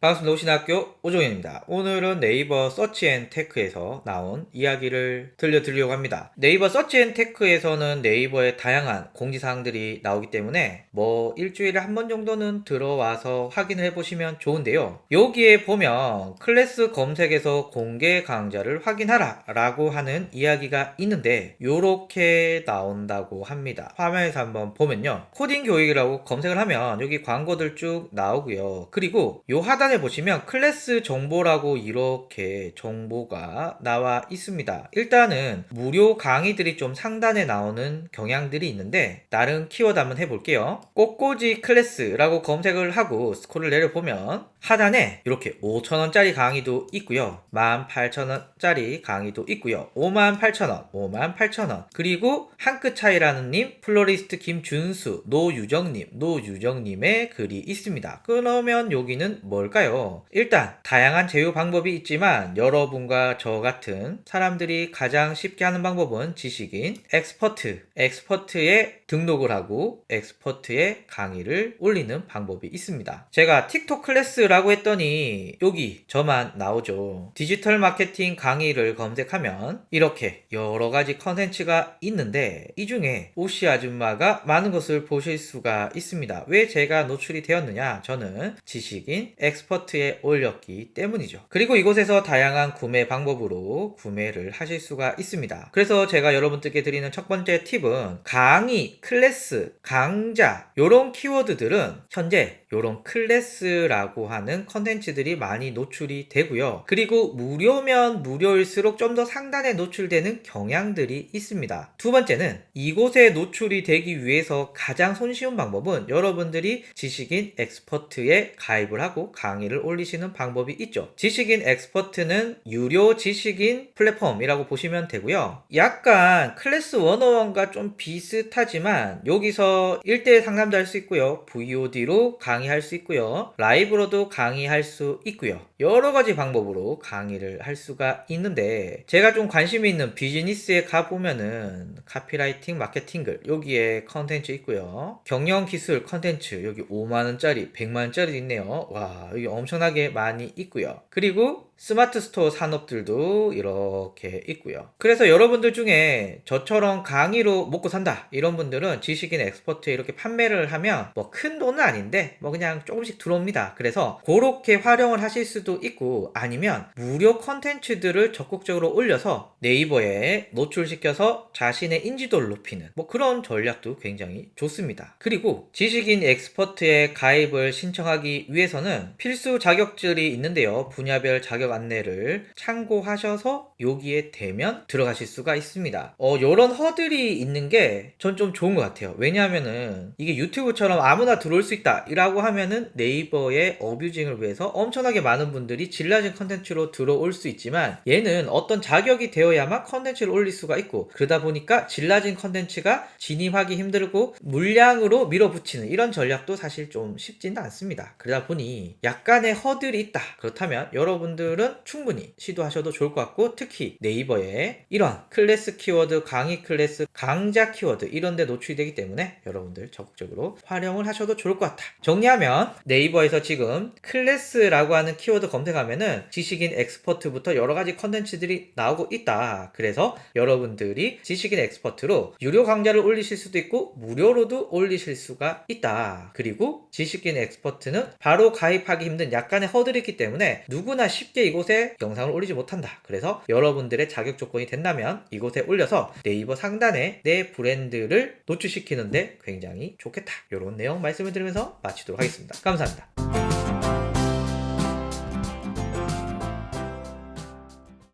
반갑습니다. 오신학교 오종현입니다. 오늘은 네이버 서치앤테크에서 나온 이야기를 들려드리려고 합니다. 네이버 서치앤테크에서는 네이버의 다양한 공지사항들이 나오기 때문에 뭐 일주일에 한 번 정도는 들어와서 확인을 해보시면 좋은데요. 여기에 보면 클래스 검색에서 공개 강좌를 확인하라 라고 하는 이야기가 있는데 요렇게 나온다고 합니다. 화면에서 한번 보면요. 코딩 교육이라고 검색을 하면 여기 광고들 쭉 나오고요. 그리고 요 하단 에 보시면 클래스 정보라고 이렇게 정보가 나와 있습니다. 일단은 무료 강의들이 좀 상단에 나오는 경향들이 있는데 다른 키워드 한번 해볼게요. 꽃꽂이 클래스라고 검색을 하고 스크롤을 내려보면 하단에 이렇게 5천원짜리 강의도 있고요. 18,000원짜리 강의도 있고요. 58,000원, 58,000원. 그리고 한 끗 차이라는 님, 플로리스트 김준수, 노유정님, 노유정님의 글이 있습니다. 그러면 여기는 뭘까 요? 일단 다양한 제휴 방법이 있지만 여러분과 저 같은 사람들이 가장 쉽게 하는 방법은 지식인 엑스퍼트, 엑스퍼트에 등록을 하고 엑스퍼트에 강의를 올리는 방법이 있습니다. 제가 틱톡 클래스라고 했더니 여기 저만 나오죠. 디지털 마케팅 강의를 검색하면 이렇게 여러 가지 컨텐츠가 있는데 이 중에 오씨 아줌마가 많은 것을 보실 수가 있습니다. 왜 제가 노출이 되었느냐? 저는 지식인 엑스퍼트 에 올렸기 때문이죠. 그리고 이곳에서 다양한 구매 방법으로 구매를 하실 수가 있습니다. 그래서 제가 여러분들께 드리는 첫 번째 팁은 강의, 클래스, 강좌 이런 키워드들은 현재 이런 클래스라고 하는 컨텐츠들이 많이 노출이 되고요. 그리고 무료면 무료일수록 좀 더 상단에 노출되는 경향들이 있습니다. 두 번째는 이곳에 노출이 되기 위해서 가장 손쉬운 방법은 여러분들이 지식인 엑스퍼트에 가입을 하고 강의를 올리시는 방법이 있죠. 지식인 엑스퍼트는 유료 지식인 플랫폼이라고 보시면 되고요. 약간 클래스 101과 좀 비슷하지만 여기서 1대1 상담도 할 수 있고요. VOD로 강의 할 수 있고요. 라이브로도 강의할 수 있고요. 여러 가지 방법으로 강의를 할 수가 있는데 제가 좀 관심이 있는 비즈니스에 가보면은 카피라이팅, 마케팅 글 여기에 컨텐츠 있고요. 경영 기술 컨텐츠 여기 5만원짜리, 100만원짜리 있네요. 와 여기 엄청나게 많이 있고요. 그리고 스마트 스토어 산업들도 이렇게 있고요. 그래서 여러분들 중에 저처럼 강의로 먹고 산다 이런 분들은 지식인 엑스퍼트에 이렇게 판매를 하면 뭐 큰 돈은 아닌데 뭐 그냥 조금씩 들어옵니다. 그래서 그렇게 활용을 하실 수도 있고 아니면 무료 컨텐츠들을 적극적으로 올려서 네이버에 노출시켜서 자신의 인지도를 높이는 뭐 그런 전략도 굉장히 좋습니다. 그리고 지식인 엑스퍼트에 가입을 신청하기 위해서는 필수 자격증이 있는데요. 분야별 자격 안내를 참고하셔서 여기에 되면 들어가실 수가 있습니다. 어, 요런 허들이 있는 게 전 좀 좋은 것 같아요. 왜냐하면은 이게 유튜브처럼 아무나 들어올 수 있다 이라고 하면은 네이버의 어뷰징을 위해서 엄청나게 많은 분들이 질라진 컨텐츠로 들어올 수 있지만 얘는 어떤 자격이 되어야만 컨텐츠를 올릴 수가 있고 그러다 보니까 질라진 컨텐츠가 진입하기 힘들고 물량으로 밀어붙이는 이런 전략도 사실 좀 쉽지는 않습니다. 그러다 보니 약간의 허들이 있다. 그렇다면 여러분들은 충분히 시도하셔도 좋을 것 같고 특히 네이버에 이런 클래스 키워드, 강의 클래스, 강좌 키워드 이런 데 노출이 되기 때문에 여러분들 적극적으로 활용을 하셔도 좋을 것 같다. 정리 하면 네이버에서 지금 클래스라고 하는 키워드 검색하면은 지식인 엑스퍼트부터 여러 가지 컨텐츠들이 나오고 있다. 그래서 여러분들이 지식인 엑스퍼트로 유료 강좌를 올리실 수도 있고 무료로도 올리실 수가 있다. 그리고 지식인 엑스퍼트는 바로 가입하기 힘든 약간의 허들이 있기 때문에 누구나 쉽게 이곳에 영상을 올리지 못한다. 그래서 여러분들의 자격 조건이 된다면 이곳에 올려서 네이버 상단에 내 브랜드를 노출시키는데 굉장히 좋겠다. 이런 내용 말씀을 드리면서 마치도록 하겠습니다. 감사합니다.